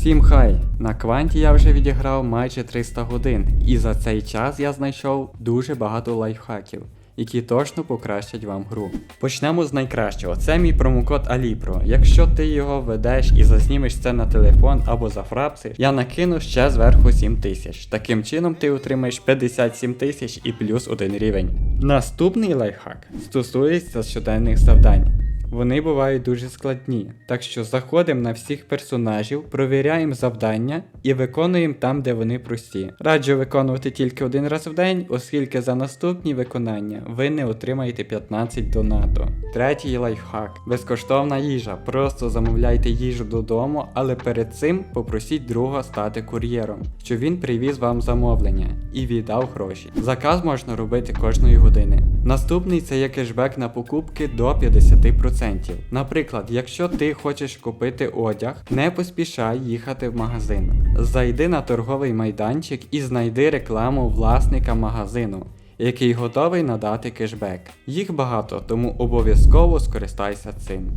Всім хай! На кванті я вже відіграв майже 300 годин, і за цей час я знайшов дуже багато лайфхаків, які точно покращать вам гру. Почнемо з найкращого. Це мій промокод Alipro. Якщо ти його введеш і зазнімеш це на телефон або зафрапсиш, я накину ще зверху 7 тисяч. Таким чином ти отримаєш 57 тисяч і плюс один рівень. Наступний лайфхак стосується щоденних завдань. Вони бувають дуже складні, так що заходимо на всіх персонажів, провіряємо завдання і виконуємо там, де вони прості. Раджу виконувати тільки один раз в день, оскільки за наступні виконання ви не отримаєте 15 донату. Третій лайфхак безкоштовна їжа. Просто замовляйте їжу додому, але перед цим попросіть друга стати кур'єром, щоб він привіз вам замовлення і віддав гроші. Заказ можна робити кожної години. Наступний це є кешбек на покупки до 50%. Наприклад, якщо ти хочеш купити одяг, не поспішай їхати в магазин. Зайди на торговий майданчик і знайди рекламу власника магазину, який готовий надати кешбек. Їх багато, тому обов'язково скористайся цим.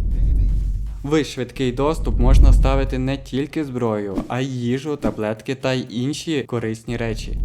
В швидкий доступ можна ставити не тільки зброю, а й їжу, таблетки та й інші корисні речі.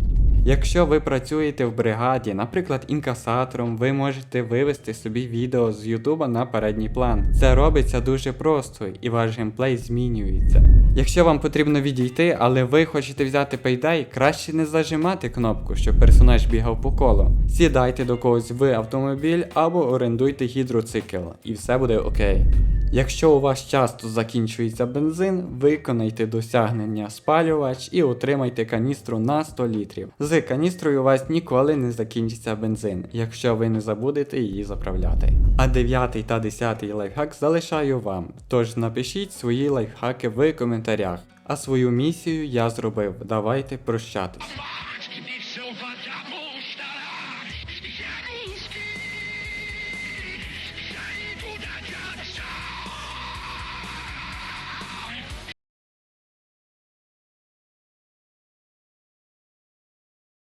Якщо ви працюєте в бригаді, наприклад, інкасатором, ви можете вивести собі відео з Ютуба на передній план. Це робиться дуже просто і ваш геймплей змінюється. Якщо вам потрібно відійти, але ви хочете взяти пейдай, краще не зажимати кнопку, щоб персонаж бігав по колу. Сідайте до когось в автомобіль або орендуйте гідроцикл, і все буде окей. Якщо у вас часто закінчується бензин, виконайте досягнення спалювач і отримайте каністру на 100 літрів. З каністрою у вас ніколи не закінчиться бензин, якщо ви не забудете її заправляти. А 9 та 10 лайфхак залишаю вам. Тож напишіть свої лайфхаки в коментарях. А свою місію я зробив. Давайте прощатись.